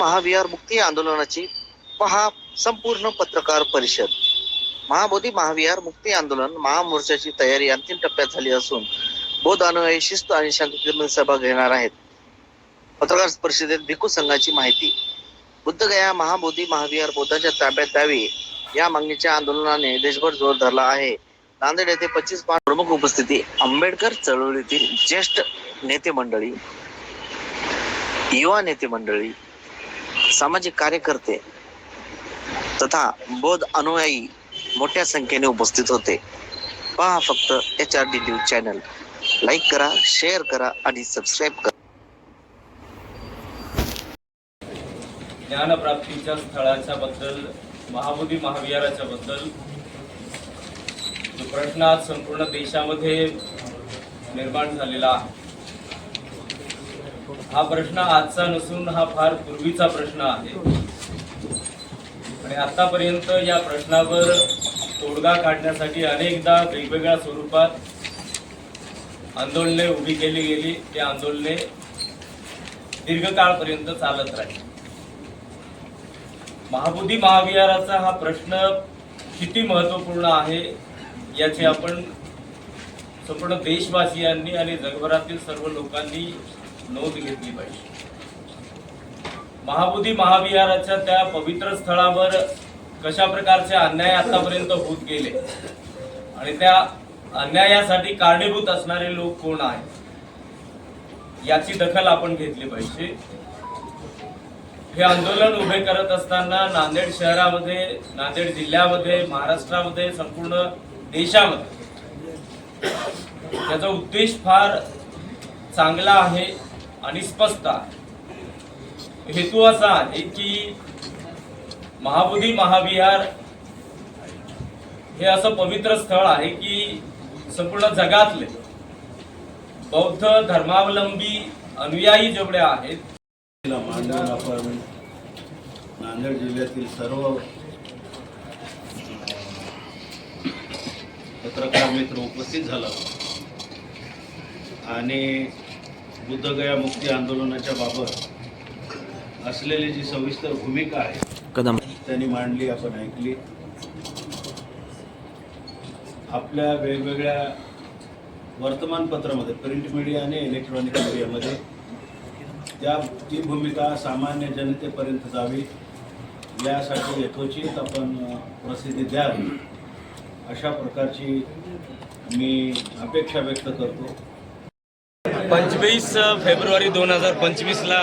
महाविहार मुक्ती आंदोलनाची पहा संपूर्ण पत्रकार परिषद. महाबोधी महाविहार मुक्ती आंदोलन महामोर्चाची तयारी अंतिम टप्प्यात झाली असून बौद्ध अनुयायी शिस्त आणि शांततेमध्ये सभा घेणार आहेत. पत्रकार परिषदेत भिक्खू संघाची माहिती. बुद्धगया महाबोधी महाविहार बौद्धाच्या ताब्यात द्यावी या मागणीच्या आंदोलनाने देशभर जोर धरला आहे. नांदेड येथे पच्चीस पाच प्रमुख उपस्थिती आंबेडकर चळवळीतील ज्येष्ठ नेते मंडळी युवा नेते मंडळी सामाजिक कार्यकर्ते तथा बौद्ध अनुयायी मोठ्या संख्येने उपस्थित होते. पहा फक्त H R D news channel like करा शेअर करा आणि सबस्क्राईब करा. ज्ञानप्राप्तीच्या स्थळाच्या बद्दल महाबोधी महाविहाराच्या बद्दल जो प्रश्न आज संपूर्ण देशामध्ये निर्माण झालेला आहे. हा प्रश्न आजचा नसून हा फार पूर्वीचा प्रश्न आहे. आणि आतापर्यंत या प्रश्नावर तोडगा काढण्यासाठी अनेकदा वेगवेगळ्या स्वरूपात आंदोलने उभी केली गेली. ती आंदोलने दीर्घकाळपर्यंत चालत राहील. महाबोधी महाविहाराचा हा प्रश्न किती महत्त्वपूर्ण आहे याची आपण संपूर्ण देशवासियांनी आणि जगभरातील सर्व लोकांनी नोंद घेतली पाहिजे. महाबोधी महाविहाराच्या त्या पवित्र स्थळावर कशा प्रकारचे अन्याय आतापर्यंत होत गेले? आणि त्या अन्यायासाठी कारणीभूत असणारे लोक कोण आहेत? याची दखल आपण घेतली पाहिजे. हे आंदोलन उभे करत असताना नांदेड शहरामध्ये नांदेड जिल्ह्यामध्ये महाराष्ट्रामध्ये संपूर्ण देशामध्ये त्याचा उद्देश फार चांगला आहे. आणि स्पष्ट हेतू असा आहे की महाबोधी महाविहार हे असं पवित्र स्थळ आहे की संपूर्ण जगातले बौद्ध धर्मावलंबी अनुयायी जेवढे आहेत आपण नांदेड जिल्ह्यातील सर्व पत्रकार मित्र उपस्थित झाला. आणि बुद्धगया मुक्ती आंदोलनाच्या बाबत असलेली जी सविस्तर भूमिका आहे कदम. त्यांनी मांडली आपण ऐकली. आपल्या वेगवेगळ्या वर्तमानपत्रामध्ये प्रिंट मीडिया आणि इलेक्ट्रॉनिक मीडियामध्ये त्या ती भूमिका सामान्य जनतेपर्यंत जावी यासाठी यथोचित आपण प्रसिद्धी द्यावी अशा प्रकारची मी अपेक्षा व्यक्त करतो. पंचवीस फेब्रुवारी दोन हजार पंचवीसला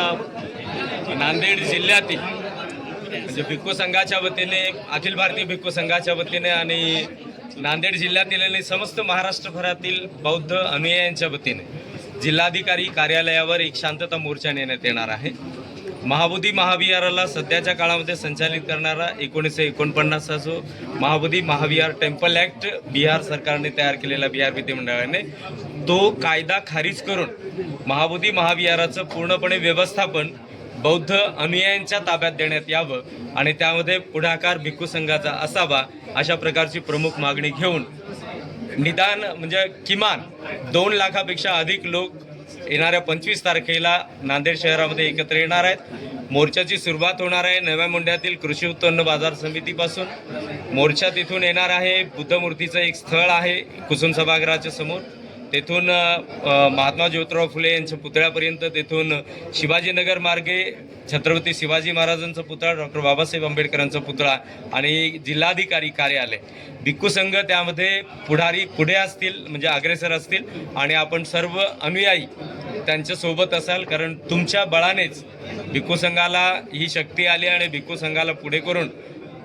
नांदेड जिल्ह्यातील म्हणजे भिक्खू संघाच्या वतीने अखिल भारतीय भिक्खू संघाच्या वतीने आणि नांदेड जिल्ह्यातील आणि समस्त महाराष्ट्रभरातील बौद्ध अनुयायांच्या वतीने जिल्हाधिकारी कार्यालयावर एक शांतता मोर्चा नेण्यात येणार आहे. महाबोधी महाविहाराला सध्याच्या काळामध्ये संचालित करणारा एकोणीसशे एकोणपन्नासचा जो महाबोधी महाविहार टेम्पल ॲक्ट बिहार सरकारने तयार केलेला बिहार विधिमंडळाने तो कायदा खारिज करून महाबोधी महाविहाराचं पूर्णपणे व्यवस्थापन बौद्ध अनुयायांच्या ताब्यात देण्यात यावं आणि त्यामध्ये पुढाकार भिक्खू संघाचा असावा अशा प्रकारची प्रमुख मागणी घेऊन निदान म्हणजे किमान दोन लाखापेक्षा अधिक लोक येणाऱ्या पंचवीस तारखेला नांदेड शहरामध्ये एकत्र येणार आहेत. मोर्चाची सुरुवात होणार आहे. नव्या मुंड्यातील कृषी उत्पन्न बाजार समितीपासून. मोर्चा तिथून येणार आहे. बुद्धमूर्तीचं एक स्थळ आहे कुसुम सभागृहाच्या समोर. तेथून महात्मा ज्योतिराव फुले यांच्या पुतळ्यापर्यंत तेथून शिवाजीनगर मार्गे छत्रपती शिवाजी महाराजांचा पुतळा डॉक्टर बाबासाहेब आंबेडकरांचा पुतळा आणि जिल्हाधिकारी कार्यालय. भिक्खू संघ त्यामध्ये पुढारी पुढे असतील म्हणजे अग्रेसर असतील आणि आपण सर्व अनुयायी त्यांच्यासोबत असाल कारण तुमच्या बळानेच भिक्खू संघाला ही शक्ती आली आणि भिक्खू संघाला पुढे करून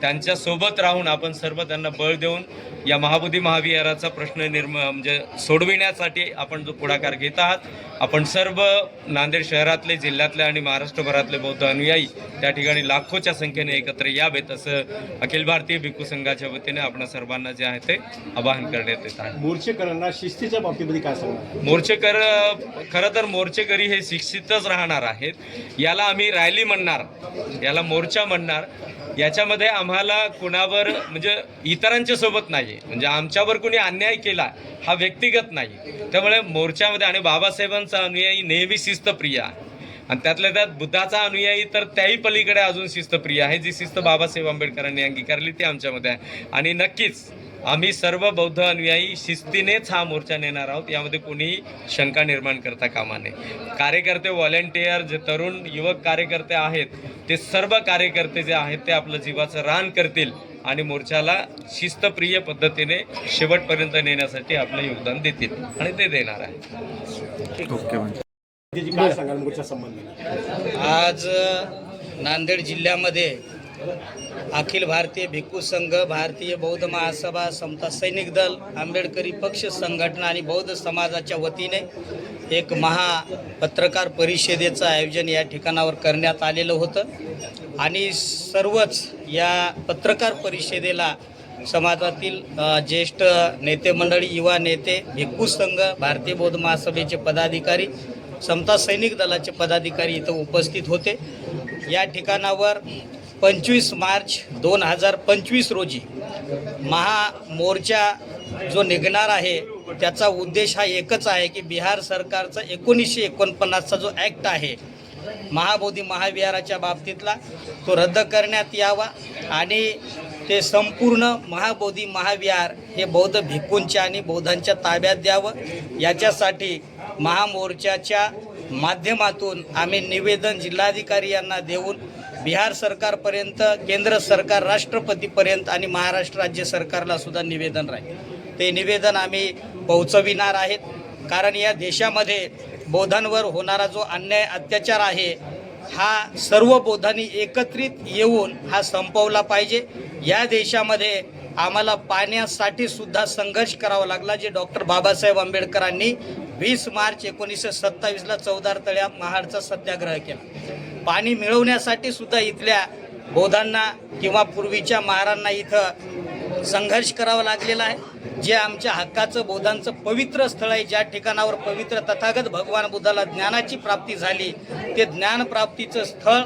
त्यांच्यासोबत राहून आपण सर्व त्यांना बळ देऊन या महाबोधी महाविहाराचा प्रश्न निर्म म्हणजे सोडविण्यासाठी आपण जो पुढाकार घेत आहात आपण सर्व नांदेड शहरातले जिल्ह्यातले आणि महाराष्ट्रभरातले बौद्ध अनुयायी त्या ठिकाणी लाखोच्या संख्येने एकत्र यावेत असं अखिल भारतीय भिक्खू संघाच्या वतीने आपण सर्वांना जे आहे ते आवाहन करण्यात येत आहे. मोर्चेकरांना शिस्तीच्या बाबतीमध्ये काय सांगणार? मोर्चेकर खरं तर मोर्चेकरी हे शिक्षितच राहणार आहेत. याला आम्ही रॅली म्हणणार याला मोर्चा म्हणणार. याच्यामध्ये आम्हाला कुणावर म्हणजे इतरांच्या सोबत नाही म्हणजे आमच्यावर कुणी अन्याय केला हा व्यक्तिगत नाही. त्यामुळे मोर्चामध्ये आणि बाबासाहेबांचा अनुयायी नेहमी शिस्तप्रिय आहे. आणि त्यातल्या त्यात बुद्धाचा अनुयायी तर त्याही पलीकडे अजून शिस्तप्रिय आहे. जी शिस्त बाबासाहेब आंबेडकरांनी अंगीकारली ती आमच्यामध्ये आहे. आणि नक्कीच आम्ही सर्व बौद्ध अनुयायी शिस्तीनेच हा मोर्चा नेणार आहोत. यामध्ये कोणीही शंका निर्माण करता कामा नये. कार्यकर्ते व्हॉलेंटियर जे तरुण युवक कार्यकर्ते आहेत ते सर्व कार्यकर्ते जे आहेत ते आपलं जीवाचं रान करतील आणि मोर्चाला शिस्तप्रिय पद्धतीने शेवटपर्यंत नेण्यासाठी आपलं योगदान देतील आणि ते देणार आहे संबंधी आज नांदेड जिल्ह्यामध्ये अखिल भारतीय भिक्खू संघ भारतीय बौद्ध महासभा समता सैनिक दल आंबेडकरी पक्ष संघटना आणि बौद्ध समाजाच्या वतीने एक महा पत्रकार परिषदेचं आयोजन या ठिकाणावर करण्यात आलेलं होतं. आणि सर्वच या पत्रकार परिषदेला समाजातील ज्येष्ठ नेते मंडळी युवा नेते भिक्खू संघ भारतीय बौद्ध महासभेचे पदाधिकारी समता सैनिक दलाचे पदाधिकारी इथं उपस्थित होते. या ठिकाणावर पंचवीस मार्च दोन हजार पंचवीस रोजी महामोर्चा जो निघणार आहे त्याचा उद्देश हा एकच आहे की बिहार सरकारचा एकोणीसशे एकोणपन्नासचा जो ॲक्ट आहे महाबोधी महाविहाराच्या बाबतीतला तो रद्द करण्यात यावा आणि ते संपूर्ण महाबोधी महाविहार हे बौद्ध भिक्खूंच्या आणि बौद्धांच्या ताब्यात द्यावं. याच्यासाठी महामोर्चाच्या माध्यमातून आम्ही निवेदन जिल्हाधिकारी यांना देऊन बिहार सरकारपर्यंत केंद्र सरकार राष्ट्रपतीपर्यंत आणि महाराष्ट्र राज्य सरकारला सुद्धा निवेदन राहील. ते निवेदन आम्ही पोहोचविणार आहेत. कारण या देशामध्ये बौद्धांवर होणारा जो अन्याय अत्याचार आहे हा सर्व बौद्धांनी एकत्रित येऊन हा संपवला पाहिजे. या देशामध्ये आम्हाला पाण्यासाठी सुद्धा संघर्ष करावा लागला जे डॉक्टर बाबासाहेब आंबेडकरांनी वीस मार्च एकोणीसशे सत्तावीसला चौदार तळ्या महाडचा सत्याग्रह केला. पाणी मिळवण्यासाठी सुद्धा इथल्या बौद्धांना किंवा पूर्वीच्या महारांना इथं संघर्ष करावा लागलेला आहे. जे आमच्या हक्काचं बौद्धांचं पवित्र स्थळ आहे ज्या ठिकाणावर पवित्र तथागत भगवान बुद्धाला ज्ञानाची प्राप्ती झाली ते ज्ञानप्राप्तीचं स्थळ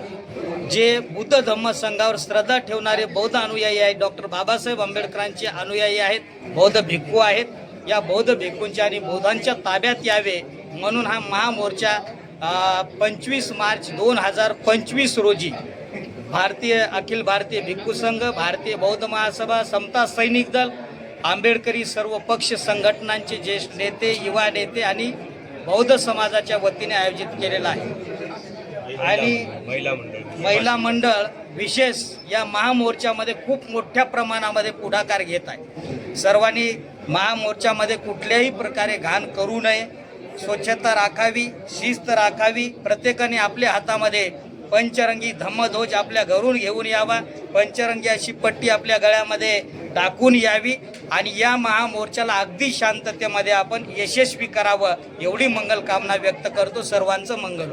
जे बुद्ध धम्म संघावर श्रद्धा ठेवणारे बौद्ध अनुयायी आहेत डॉक्टर बाबासाहेब आंबेडकरांचे अनुयायी आहेत बौद्ध भिक्खू आहेत. या बौद्ध भिक्खूंच्या आणि बौद्धांच्या ताब्यात यावे म्हणून हा महामोर्चा पंचवीस मार्च दोन हजार पंचवीस रोजी भारतीय अखिल भारतीय भिक्खू संघ भारतीय बौद्ध महासभा समता सैनिक दल आंबेडकरी सर्व पक्ष संघटनांचे ज्येष्ठ नेते युवा नेते आणि बौद्ध समाजाच्या वतीने आयोजित केलेला आहे. आणि महिला मंडळ. महिला मंडळ विशेष या महामोर्चामध्ये खूप मोठ्या प्रमाणामध्ये पुढाकार घेत आहे. सर्वांनी महामोर्चामध्ये कुठल्याही प्रकारे घाण करू नये. स्वच्छता राखावी शिस्त राखावी प्रत्येकाने आपल्या हातामध्ये पंचरंगी धम्मध्वज आपल्या घरून घेऊन यावा. पंचरंगी अशी पट्टी आपल्या गळ्यामध्ये टाकून यावी आणि या महामोर्चाला अगदी शांततेमध्ये आपण यशस्वी करावं एवढी मंगल कामना व्यक्त करतो. सर्वांचं मंगल